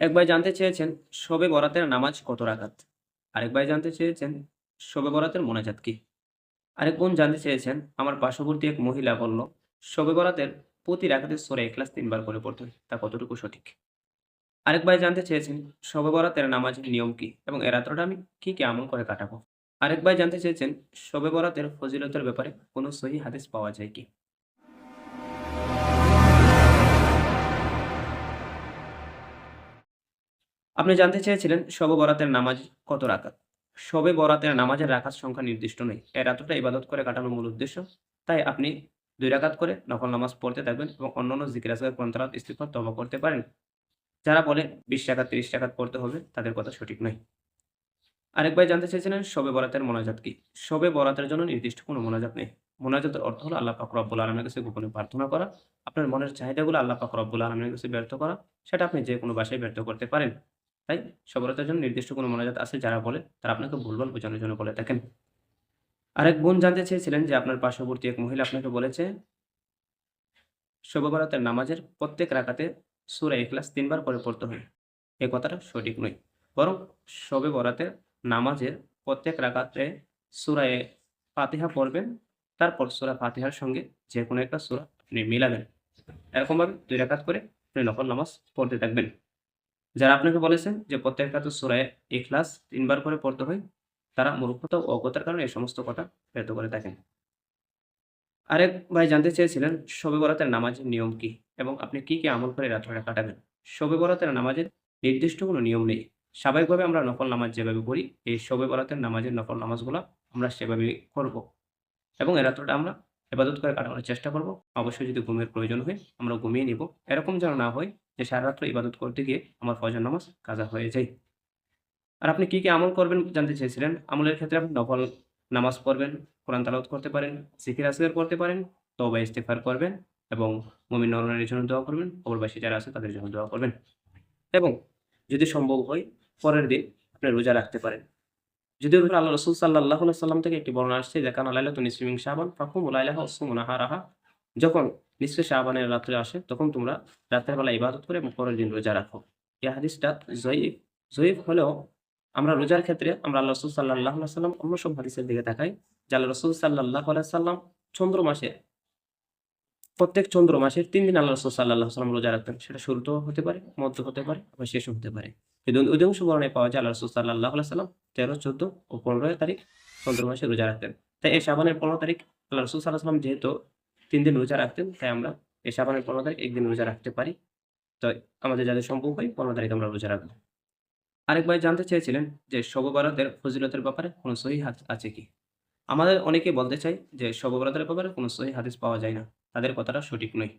এক ভাই জানতে চেয়েছেন, শবে বরাতের নামাজ কত রাকাত? আরেক ভাই জানতে চেয়েছেন, শবে বরাতের মোনাজাত কি? আরেক বোন জানতে চেয়েছেন, আমার পার্শ্ববর্তী এক মহিলা বলল, শবে বরাতের প্রতি রাকাতের সরে ক্লাস তিনবার করে পড়তে তা কতটুকু সঠিক? আরেক ভাই জানতে চেয়েছেন, শবে বরাতের নামাজের নিয়ম কি এবং এ রাত্রটা আমি কি কি আমল করে কাটাবো? আরেক ভাই জানতে চেয়েছেন, শবে বরাতের ফজিলতের ব্যাপারে কোনো সহি হাদিস পাওয়া যায় কি? আপনি জানতে চেয়েছিলেন শবে বরাতের নামাজ কত রাকাত? শবে বরাতের নামাজের রাকাত সংখ্যা নির্দিষ্ট নেই। এই রাতটা ইবাদত করে কাটানোর মূল উদ্দেশ্য, তাই আপনি দুই রাকাত করে নকল নামাজ পড়তে থাকবেন এবং অন্যান্য আসগার কোরআন ইস্তিফার তবা করতে পারেন। যারা বলে বিশ টাকা তিরিশ টাকা পড়তে হবে, তাদের কথা সঠিক নয়। আরেক ভাই জানতে চেয়েছিলেন শবে বরাতের মোনাজাত কি? শবে বরাতের জন্য নির্দিষ্ট কোনো মোনাজাত নেই। মোনাজাতের অর্থ হলো আল্লাহ পাক রব্বুল আলমের কাছে গোপনে প্রার্থনা করা, আপনার মনের চাহিদাগুলো আল্লাহ পাক রব্বুল আলমের কাছে ব্যর্থ করা, সেটা আপনি যে কোনো বাসায় ব্যর্থ করতে পারেন। তাই সবরতার জন্য নির্দিষ্ট কোনো মোনাজাত আছে? যারা বলে, তারা আপনাকে ভুলভাল বোঝানোর জন্য বলে। থাকেন আরেক বোন জানতে চেয়েছিলেন যে আপনার পার্শ্ববর্তী এক মহিলা আপনাকে বলেছে, শোভাবরাতের নামাজের প্রত্যেক রাকাতে সুরা ইখলাস তিনবার করে পড়তে হয়। এ কথাটা সঠিক নয়। বরং শবে বরাতের নামাজের প্রত্যেক রাকাতে সুরায় ফাতিহা পড়বেন, তারপর সুরা ফাতিহার সঙ্গে যে কোনো একটা সুরা আপনি মিলাবেন। এরকমভাবে দুই রাকাত করে আপনি নকল নামাজ পড়তে থাকবেন। যারা আপনাকে বলেছেন যে প্রত্যেক রাতে সুরায় ইখলাস তিনবার করে পড়তে হয়, তারা মূর্খতা ও অজ্ঞতার কারণে এই সমস্ত কথা ব্যর্থ করে থাকেন। আরেক ভাই জানতে চেয়েছিলেন, শবে বরাতের নামাজের নিয়ম কি এবং আপনি কি কি আমল করে রাত্রে কাটাবেন? শবে বরাতের নামাজের নির্দিষ্ট কোনো নিয়ম নেই। স্বাভাবিকভাবে আমরা নকল নামাজ যেভাবে পড়ি, এই শবে বরাতের নামাজের নকল নামাজগুলো আমরা সেভাবে করব। এবং এ রাত্রটা আমরা এবাদত করে কাটানোর চেষ্টা করব। অবশ্যই যদি ঘুমের প্রয়োজন হয়, আমরা ঘুমিয়ে নিব। এরকম যেন না হয় যে সারা রাত্র ইবাদত করতে গিয়ে আমার ফজর নামাজ কাজা হয়ে যায়। আর আপনি কি কি আমল করবেন জানতে চেয়েছিলেন? আমলের ক্ষেত্রে আপনি নকল নামাজ পড়বেন, কোরআন তালাউত করতে পারেন, জিকির আসগার করতে পারেন তবা ইস্তেফার করবেন এবং মমিন নরনারীর জন্য দোয়া করবেন অপরবাসী যারা আছে তাদের জন্য দোয়া করবেন। এবং যদি সম্ভব হয়, পরের দিন আপনি রোজা রাখতে পারেন। যদি আল্লাহ রসুল সাল্লাহ সাল্লাম থেকে একটি বর্ণনা আসছে কান আলাইলা তুমি সুইমিং সাবান ফাকুম উলাইলাহা ওসুমুনাহা রাহা যখন নিশ্চয় শাহবানের রাত্রে আসে, তখন তোমরা রাতের বেলা ইবাদত করে এবং পরের দিন রোজা রাখো। এই হাদিসটা জয়ীফ জয়ীফ হলেও আমরা রোজার ক্ষেত্রে আমরা আল্লাহ রসুল সাল্লাহ সাল্লাম অন্য সব হাদিসের দিকে তাকাই, যে আল্লাহ রসুল সাল্লাহ সাল্লাম চন্দ্র মাসে, প্রত্যেক চন্দ্র মাসের তিন দিন আল্লাহ রসুল সাল্লাহ সাল্লাম রোজা রাখতেন। সেটা শুরুতেও হতে পারে, মধ্য হতে পারে, আবার শেষও হতে পারে। অধিকাংশ বর্ণায় পাওয়া যায় আল্লাহ রসুল সাল্লাহ সাল্লাম তেরো, চোদ্দ ও পনেরো তারিখ চন্দ্র মাসে রোজা রাখতেন। তাই এই সাবানের পনেরো তারিখ আল্লাহ রসুল সাল্লাহ সাল্লাম যেহেতু তিন দিন রোজা রাখতেন, তাই আমরা এই সাবানের পনেরো তারিখ একদিন রোজা রাখতে পারি। তো আমাদের যাদের সম্ভব হয় পনেরো তারিখ আমরা রোজা রাখব। আরেক ভাই জানতে চেয়েছিলেন যে শববরাতের ফজিলতের ব্যাপারে কোনো সহি হাত আছে কি? আমাদের অনেকে বলতে চাই যে শববরাতের ব্যাপারে কোনো সহি হাদিস পাওয়া যায় না, তাদের কথাটা সঠিক নয়।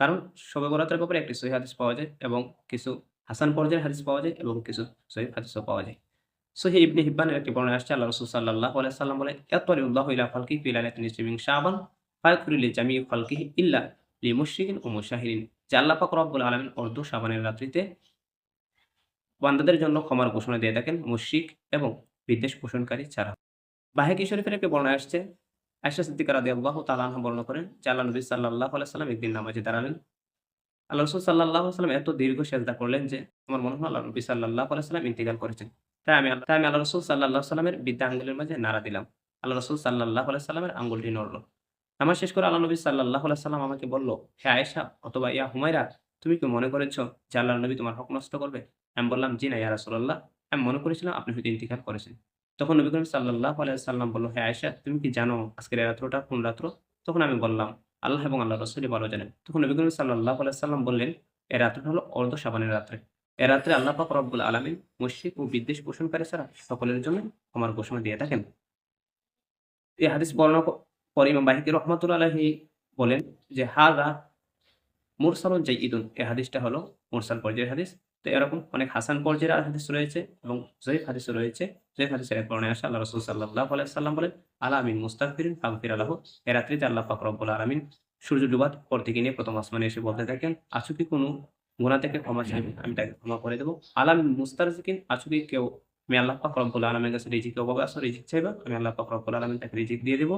কারণ শববরাতের ব্যাপারে একটি সহি হাদিস পাওয়া যায় এবং কিছু হাসান পর্যায়ের হাদিস পাওয়া যায় এবং কিছু সহি হাদিসও পাওয়া যায়। সহি ইবনে হিব্বানের একটি বর্ণনা আসছে, আল্লাহ রসুল সাল্লাহ সাল্লাম বলে এতরি উল্লাহ ইলা ফালকি ফিলালাতিন ইসমিং শাবান জামি ফালকি ইল্লা লি মুশরিকিন ও মুশাহিরিন যে আল্লাহ পাক রব্বুল আলামিন অর্ধ শাবানের রাত্রিতে বান্দাদের জন্য ক্ষমার ঘোষণা দিয়ে থাকেন, মুশরিক এবং বিদ্বেষ পোষণকারী ছাড়া। বাহেকি শরীফের একটি বর্ণনা আসছে আয়সা সিদ্দিকা রাদি আল্লাহ তালাহ বর্ণনা করেন, যে আল্লাহ নবী সাল্লাহ সাল্লাম একদিন নামাজে দাঁড়ালেন। আল্লাহ রসুল সাল্লাহ সাল্লাম এত দীর্ঘ সেজদা করলেন যে আমার মনে হয় আল্লাহ নবী সাল্লাহ সাল্লাম ইন্তিকাল করেছেন। তাই আমি তাই আমি আল্লাহ রসুল সাল্লাহ সাল্লামের বিদ্যা আঙ্গুলের মাঝে নাড়া দিলাম। আল্লাহ রসুল সাল্লাহ সাল্লামের আঙ্গুলটি নড়লো। নামাজ শেষ করে আল্লাহ নবী সাল্লাহ সাল্লাম আমাকে বলল, হে আয়েশা, অথবা ইয়া হুমাইরা তুমি কি মনে করেছ যে আল্লাহ নবী তোমার হক নষ্ট করবে? আমি বললাম, জি না ইয়া রাসুল্লাহ আমি মনে করেছিলাম আপনি হয়তো ইন্তিকাল করেছেন। তখন নবী করিম সাল্লাহ সাল্লাম বলল, হে আয়েশা, তুমি কি জানো আজকের রাত্রটা কোন রাত্র? তখন আমি বললাম আল্লাহ এবং আল্লাহ রসুলি ভালো জানেন। তখন নবী করিম সাল্লাহ সাল্লাম বললেন এই রাত্রটা হলো অর্ধ সাবানের রাত্রে। এ রাত্রে আল্লাহ পাক রব্বুল আলমিন মুশিক ও বিদ্বেষ পোষণকারী ছাড়া সকলের জন্য আমার ঘোষণা দিয়ে থাকেন। এই হাদিস বর্ণনা পরে ইমাম বাহিকে রহমতুল্লাহ আলহি বলেন যে হারা মুরসালুন জাই ইদুন এ হাদিসটা হলো মুরসাল পর্যায়ের হাদিস। তো এরকম অনেক হাসান পর্যায়ের হাদিস রয়েছে এবং জয়ীফ হাদিস রয়েছে। জয়ীফ হাদিসের বর্ণায় আসে, আল্লাহ রসুল সাল্লাহ সাল্লাম বলেন আল্লাহ আমিন মুস্তাকফিরিন ফাগফির আল্লাহ এ রাত্রিতে আল্লাহ পাক রব্বুল আলমিন সূর্য ডুবাত পর থেকে নিয়ে প্রথম আসমানে এসে বলতে থাকেন, আছু কি কোনো গুণা থেকে ক্ষমা চাইবে? আমি তাকে ক্ষমা করে দেবো। আলাম মুস্তারজিকিন, আছু কি কেউ? আমি আল্লাহ পাক রব্বুল আলমের কাছে রিজিক অভাবে আসো রিজিক চাইবা? আমি আল্লাহ পাক রব্বুল আলমিন তাকে রিজিক দিয়ে দেবো।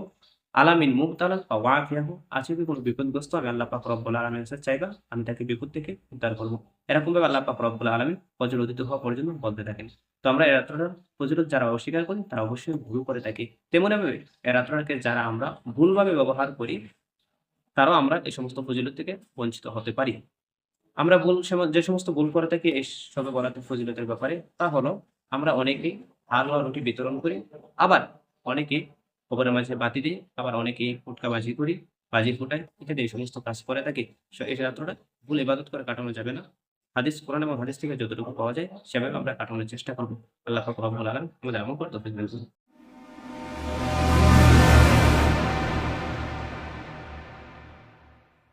আলামিন মুখ মুক্তালা বা ওয়াফিয়াহু আছে কি কোনো বিপদগ্রস্ত? আমি আল্লাহ পাক রব্বুল আলামিনের কাছে চাইবা, আমি তাকে বিপদ থেকে উদ্ধার করব। এরকম ভাবে আল্লাহ পাক রব্বুল আলামিন ফজর উদিত হওয়া পর্যন্ত বলতে থাকেন। তো আমরা এই রাত্রটার ফজরত যারা অস্বীকার করি, তারা অবশ্যই ভুল করে থাকি। তেমনি ভাবে এই রাত্রটাকে যারা আমরা ভুলভাবে ব্যবহার করি, তারাও আমরা এই সমস্ত ফজিলত থেকে বঞ্চিত হতে পারি। আমরা ভুল যে সমস্ত ভুল করে থাকি, এই সবে বরাতের ফজিলতের ব্যাপারে, তা হলো আমরা অনেকেই হালুয়া রুটি বিতরণ করি, আবার অনেকেই খবরের মাঝে বাতি দিই, আবার অনেকে ফুটকা বাজি করি, বাজি ফুটাই, ইত্যাদি এই সমস্ত কাজ করে থাকি। এই রাত্রটা ভুল ইবাদত করে কাটানো যাবে না। হাদিস, কোরআন এবং হাদিস থেকে যতটুকু পাওয়া যায়, সেভাবে আমরা কাটানোর চেষ্টা করব। আল্লাহ আলম আমাদের এমন করে তৌফিক দান করুন।